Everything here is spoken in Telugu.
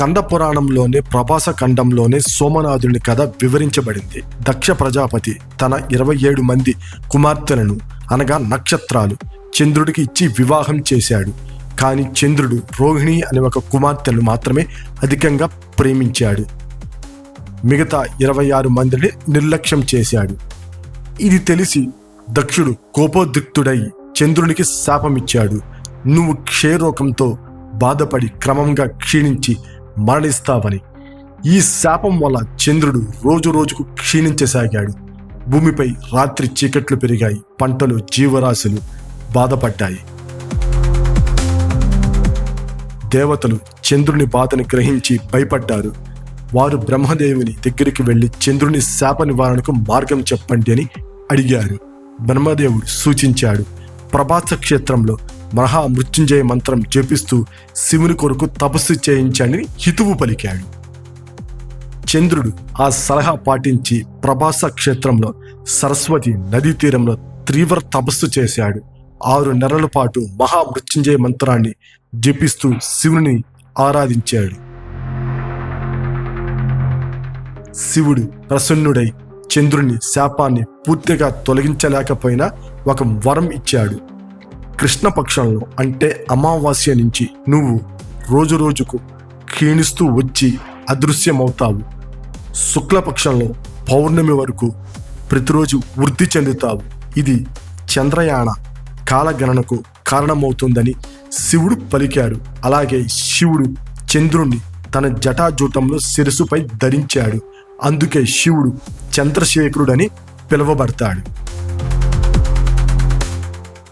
స్కంద పురాణంలోనే ప్రభాస ఖండంలోనే సోమనాథుని కథ వివరించబడింది. దక్ష ప్రజాపతి తన ఇరవై ఏడు మంది కుమార్తెలను అనగా నక్షత్రాలు చంద్రుడికి ఇచ్చి వివాహం చేశాడు. కానీ చంద్రుడు రోహిణి అనే ఒక కుమార్తెను మాత్రమే అధికంగా ప్రేమించాడు. మిగతా ఇరవై ఆరు మందిని నిర్లక్ష్యం చేశాడు. ఇది తెలిసి దక్షుడు కోపోద్రిక్తుడై చంద్రునికి శాపమిచ్చాడు. నువ్వు క్షయరోగంతో బాధపడి క్రమంగా క్షీణించి మరణిస్తావని. ఈ శాపం వల్ల చంద్రుడు రోజు రోజుకు క్షీణించసాగాడు. భూమిపై రాత్రి చీకట్లు పెరిగాయి. పంటలు జీవరాశులు బాధపడ్డాయి. దేవతలు చంద్రుని బాధను గ్రహించి భయపడ్డారు. వారు బ్రహ్మదేవుని దగ్గరికి వెళ్ళి చంద్రుని శాప నివారణకు మార్గం చెప్పండి అని అడిగారు. బ్రహ్మదేవుడు సూచించాడు. ప్రభాస క్షేత్రంలో మహా మృత్యుంజయ మంత్రం జపిస్తూ శివుని కొరకు తపస్సు చేయించండి హితువు పలికాడు. చంద్రుడు ఆ సలహా పాటించి ప్రభాస క్షేత్రంలో సరస్వతి నదీ తీరంలో తీవ్ర తపస్సు చేశాడు. ఆరు నెలల పాటు మహామృత్యుంజయ మంత్రాన్ని జపిస్తూ శివుని ఆరాధించాడు. శివుడు ప్రసన్నుడై చంద్రుని శాపాన్ని పూర్తిగా తొలగించలేకపోయినా ఒక వరం ఇచ్చాడు. కృష్ణపక్షంలో అంటే అమావాస్య నుంచి నువ్వు రోజు రోజుకు క్షీణిస్తూ వచ్చి అదృశ్యమవుతావు. శుక్లపక్షంలో పౌర్ణమి వరకు ప్రతిరోజు వృద్ధి చెందుతావు. ఇది చంద్రయాన కాలగణనకు కారణమవుతుందని శివుడు పలికాడు. అలాగే శివుడు చంద్రుణ్ణి తన జటాజూటంలో శిరసుపై ధరించాడు. అందుకే శివుడు చంద్రశేఖరుడని పిలువబడతాడు.